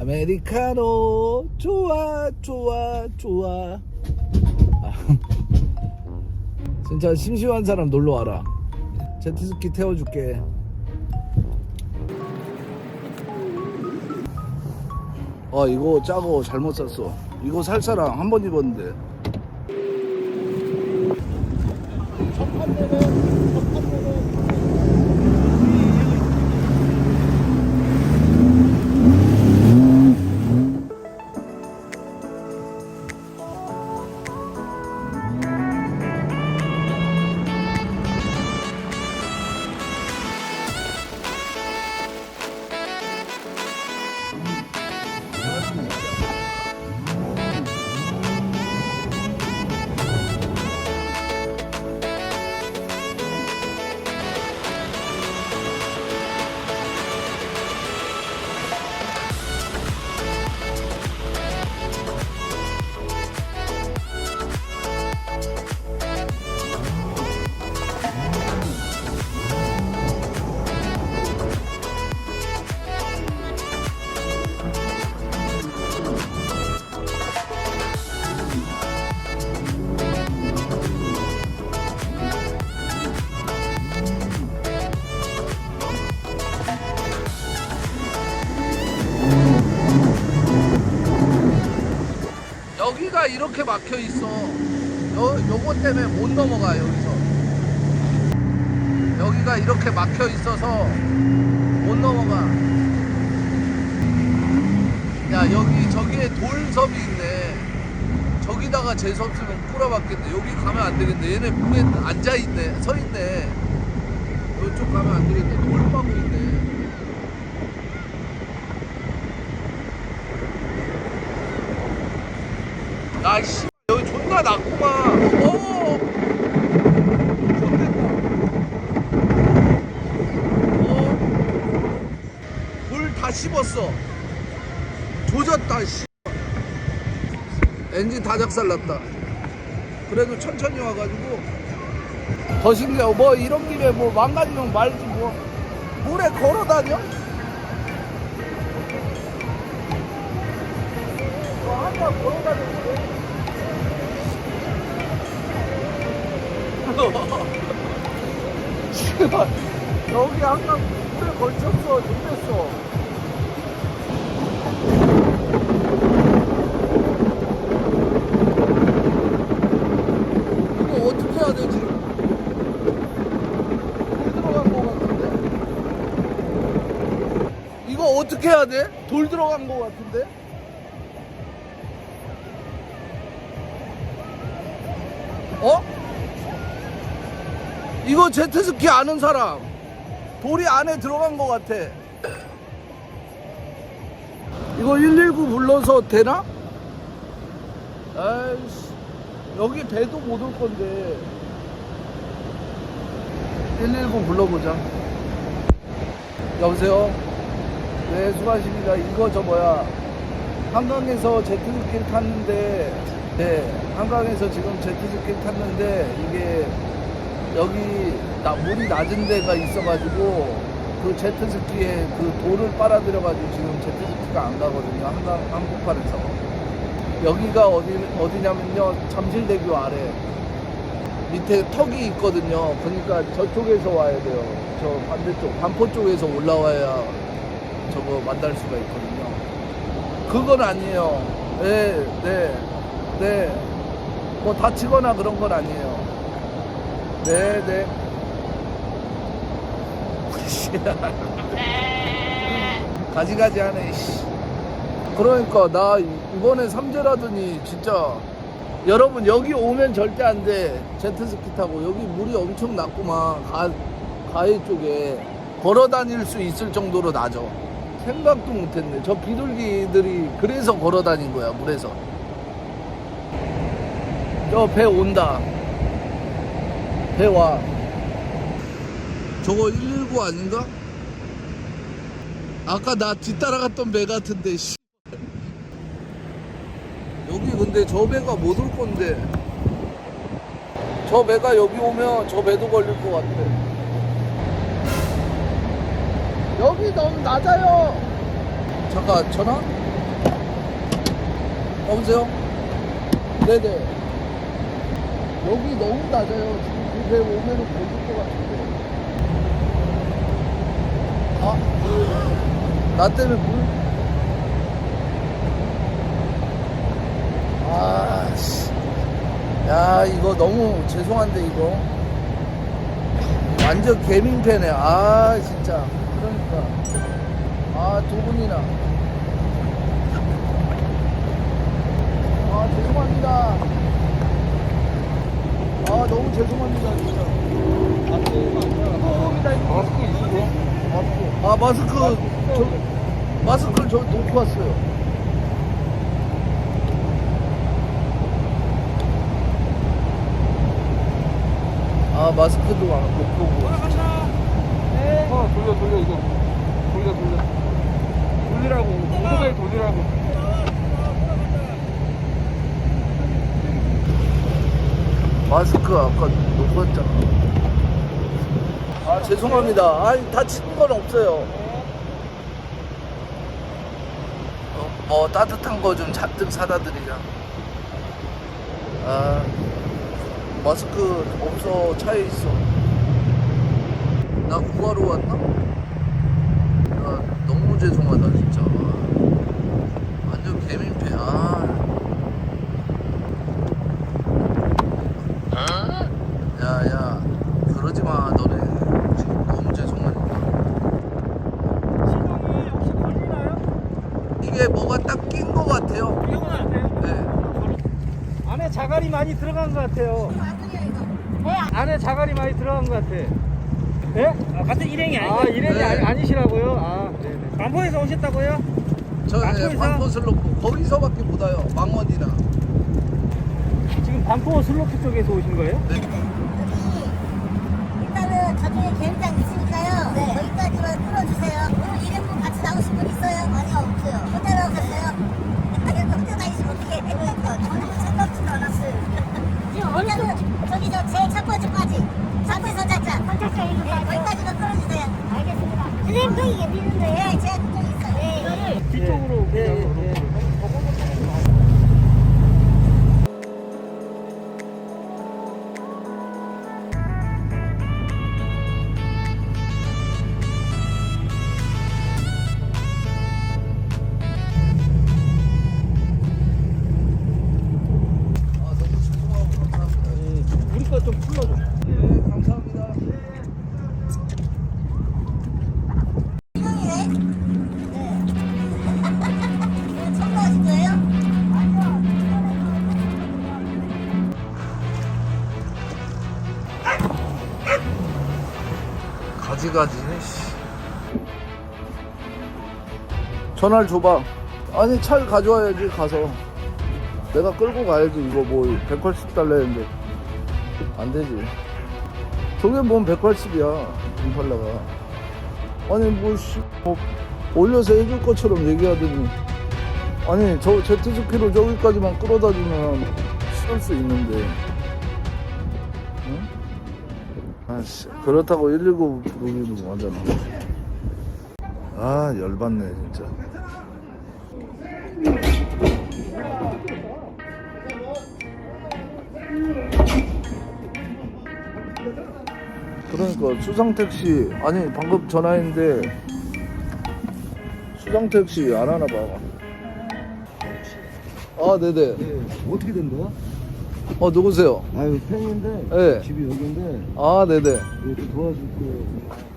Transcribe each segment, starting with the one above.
아메리카노. 좋아 좋아 좋아. 아, 진짜 심심한 사람 놀러 와라. 제트스키 태워줄게. 아 이거 짜고 잘못 샀어. 이거 살 사람 한 번 입었는데 막혀 있어. 요 요거 때문에 못 넘어가 여기서. 여기가 이렇게 막혀 있어서 못 넘어가. 야 여기 저기에 돌섬이 있네. 저기다가 제섬 쓰면 꼬라박겠네. 여기 가면 안 되겠네. 얘네 물에 앉아 있네. 서 있네. 이쪽 가면 안 되겠네. 돌방구 야이씨 여기 존나 낮구만. 오! 좋겠다. 어물다 씹었어. 조졌다 씨. 엔진 다 작살났다. 그래도 천천히 와가지고. 더 신기하고 뭐 이런 김에 뭐 망가지면 말지 뭐. 물에 걸어다녀? 뭐 한번 걸어다녔 씨발, 여기 한강 물에 걸쳤어 죽겠어 이거 어떻게 해야 되지? 돌 들어간 거 같은데? 이거 어떻게 해야 돼? 돌 들어간 거 같은데? 어? 이거 제트스키 아는 사람. 돌이 안에 들어간 것 같아. 이거 119 불러서 되나? 아이씨 여기 배도 못 올 건데. 119 불러보자. 여보세요? 네 수고하십니다. 이거 저 뭐야? 한강에서 제트스키를 탔는데 네 한강에서 지금 제트스키를 탔는데 이게 여기 나, 물이 낮은 데가 있어가지고 그 제트스키에 그 돌을 빨아들여가지고 지금 제트스키가 안 가거든요. 한강 한복판에서. 여기가 어디 어디냐면요. 잠실대교 아래. 밑에 턱이 있거든요. 그러니까 저쪽에서 와야 돼요. 저 반대쪽 반포 쪽에서 올라와야 저거 만날 수가 있거든요. 그건 아니에요. 네 네 네 뭐 다치거나 그런 건 아니에요 네, 네. 가지가지 하네, 씨. 그러니까 나 이번에 삼재라더니 진짜 여러분 여기 오면 절대 안 돼. 제트스키 타고 여기 물이 엄청 낮구만. 가, 가해 쪽에 걸어 다닐 수 있을 정도로 낮아. 생각도 못 했네. 저 비둘기들이 그래서 걸어 다닌 거야, 물에서. 저 배 온다. 배와 저거 119 아닌가? 아까 나 뒤따라갔던 배 같은데 씨. 여기 근데 저 배가 못 올 건데 저 배가 여기 오면 저 배도 걸릴 것 같아 여기 너무 낮아요 잠깐 전화? 여보세요? 네네. 여기 너무 낮아요. 그배 오면은 보일 것 같은데. 아, 나 때문에 물. 아, 씨. 야, 이거 너무 죄송한데, 이거. 완전 개민폐네. 아, 진짜. 그러니까. 아, 두 분이나. 아, 죄송합니다. 아, 너무 죄송합니다, 진짜. 마스크 있으세요? 아, 마스크, 저, 마스크를 저 놓고 왔어요. 아, 마스크도 안 놓고 오고. 어, 돌려, 돌려, 이거. 돌려, 돌려. 돌리라고. 오토바이 돌리라고. 마스크 아까 왔잖아. 아, 죄송합니다. 아니, 다친 건 없어요. 어, 뭐, 따뜻한 거 좀 잔뜩 사다 드리자. 아, 마스크 없어. 차에 있어. 나 구하러 왔나? 아, 너무 죄송하다, 진짜. 완전 개민폐, 아. 야, 야, 그러지 마, 너네. 지금 너무 죄송하니까. 시동이 혹시 이게 뭐가 딱 낀 것 같아요. 이건 안 돼요? 네. 안에 자갈이 많이 들어간 것 같아요. 안에 자갈이 많이 들어간 것 같아. 예? 아, 같은 일행이 아, 아니고 일행이 네. 아니, 아니시라고요? 아, 네네. 반포에서 오셨다고요? 저 네, 방포에서? 방포슬로프 거기서밖에 못 와요. 망원이나. 지금 반포 슬로프 쪽에서 오신 거예요? 네. 가지가지네, 씨. 전화를 줘봐. 아니, 차를 가져와야지, 가서. 내가 끌고 가야지, 이거 뭐, 180달러 했는데. 안 되지. 저게 뭔 180이야, 임팔라가. 아니, 뭐, 씨, 뭐, 올려서 해줄 것처럼 얘기하더니. 아니, 저 제트스키로 저기까지만 끌어다 주면 쓸수 있는데. 아 씨 그렇다고 119 부르기도 뭐하잖아. 아 열받네 진짜. 그러니까 수상택시 아니 방금 전화했는데 수상택시 안 하나 봐 아 네네 어떻게 된 거야? 어 누구세요? 아유 팬인데 네. 집이 여기인데. 아 네네. 이렇게 도와줄게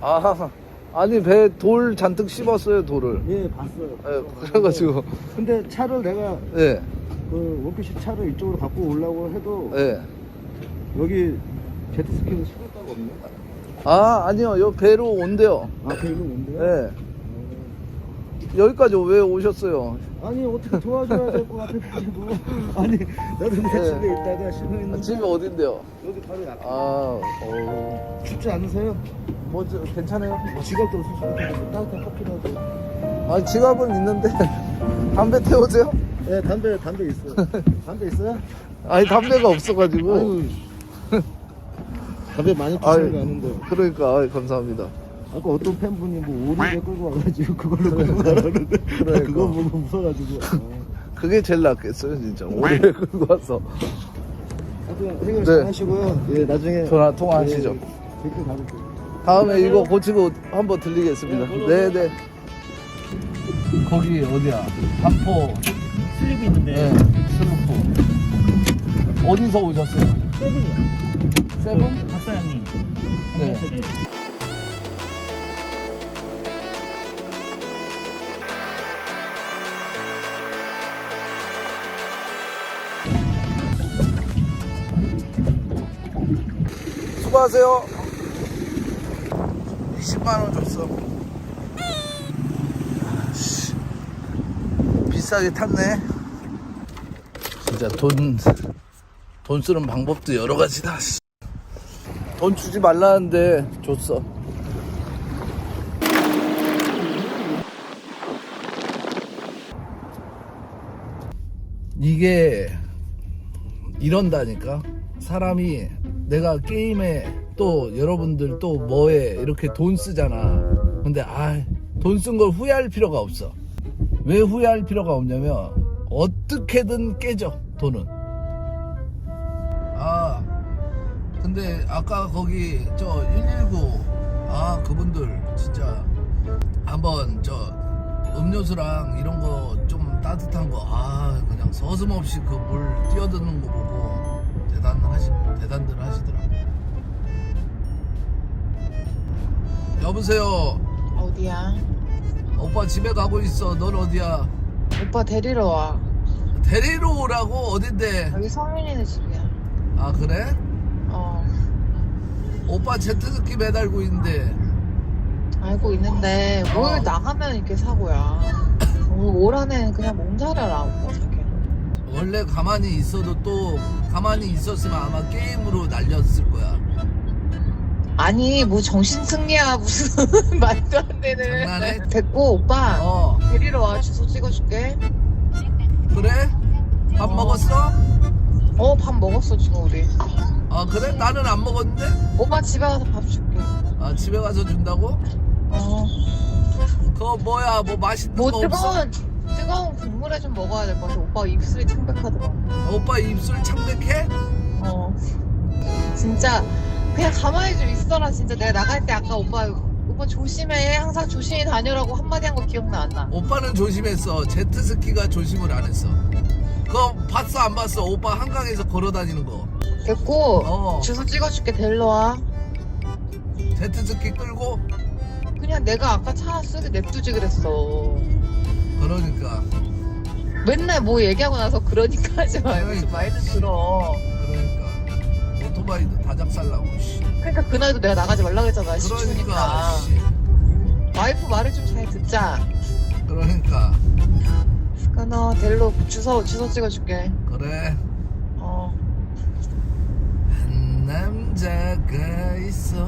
아 아니 배 돌 잔뜩 씹었어요 돌을. 예 봤어요. 예, 그래가지고. 근데 차를 내가 예, 그 원피스 차를 이쪽으로 갖고 오려고 해도 예. 여기 제트스키는 데가 없네? 아 아니요. 요 배로 온대요. 아 별로 온대요? 예. 여기까지 왜 오셨어요 아니 어떻게 도와줘야 될 것 같아 가지고. 아니 나도 내 네. 집에 있다가 신호했는데 아, 집이 어딘데요? 여기 바로 아 어, 춥지 않으세요? 뭐 저, 괜찮아요? 뭐 지갑도 있고 따뜻한 커피라도. 아 지갑은 있는데 담배 태우세요? 예 담배 담배 있어요. 담배 있어요? 아니 담배가 없어가지고. 아유. 담배 많이 아유. 피시는 거 아는데. 그러니까 아이, 감사합니다 아까 어떤 팬분이 뭐 오리배 끌고 와가지고 그걸로 끌고 가라는데 그러니까. 그거 보고 무서워가지고 아, 그게 제일 낫겠어요 진짜 오래 끌고 와서 하여튼 해결 네. 잘 하시고요. 예, 나중에 전화 통화하시죠 예, 댓글 달을게요. 다음에 이거 고치고 한번 들리겠습니다 네네 거기 어디야 반포 슬리브 있는데 네 슬루프 어디서 오셨어요? 세븐이요. 세븐? 박사장님. 네. 수고하세요. 20만원 줬어. 씨, 비싸게 탔네. 진짜 돈, 돈 쓰는 방법도 여러 가지다 씨. 돈 주지 말라는데 줬어. 이게 이런다니까 사람이 내가 게임에 또 여러분들 또 뭐에 이렇게 돈 쓰잖아. 근데 아 돈 쓴 걸 후회할 필요가 없어. 왜 후회할 필요가 없냐면 어떻게든 깨져 돈은. 아 근데 아까 거기 저 119 아 그분들 진짜 한번 저 음료수랑 이런 거 좀 따뜻한 거 아 그냥 서슴없이 그 물 뛰어드는 거 보고 대단하시 대단들 하시더라. 여보세요. 어디야? 오빠 집에 가고 있어. 넌 어디야? 오빠 데리러 와. 데리러 오라고 어딘데? 여기 성민이네 집이야. 아 그래? 어, 오빠 제트스키 매달고 있는데 알고 있는데 뭘 어. 나가면 이렇게 사고야. 어, 올 한해는 그냥 몸살아라 오빠 자기. 원래 가만히 있어도 또 가만히 있었으면 아마 게임으로 날렸을 거야. 아니 뭐 정신 승리야 무슨 말도 안 되는. 장난해? 됐고 오빠 어 데리러 와 주소 찍어줄게. 그래? 밥 먹었어? 어 밥 먹었어 지금 우리. 아 그래? 나는 안 먹었는데? 오빠 집에 가서 밥 줄게. 아 집에 가서 준다고? 어. 그거 뭐야 뭐 맛있는 뭐 거 없어? 뜨거운 뜨거운 국물에 좀 먹어야 될 것 같아. 오빠 입술이 창백하더라. 오빠 입술 창백해? 어. 진짜 그냥 가만히 좀 있어라. 진짜 내가 나갈 때 아까 오빠 오빠 조심해. 항상 조심히 다녀라고 한마디 한 거 기억나 안 나? 오빠는 조심했어 제트스키가 조심을 안 했어 그거 봤어 안 봤어? 오빠 한강에서 걸어 다니는 거 됐고 어. 주소 찍어줄게 데리러 와. 제트스키 끌고 그냥 내가 아까 차 쓰게 냅두지 그랬어. 그러니까 맨날 뭐 얘기하고 나서 그러니까 하지 말고 좀. 많이 들어. 그러니까 오토바이도 다 작살나고 씨. 그러니까 그날도 내가 나가지 말라 그랬잖아. 그러니까 시주니까. 씨. 와이프 말을 좀 잘 듣자. 그러니까 끊어 데리러 주소 주소 찍어줄게. 그래 어. 한 남자가 있어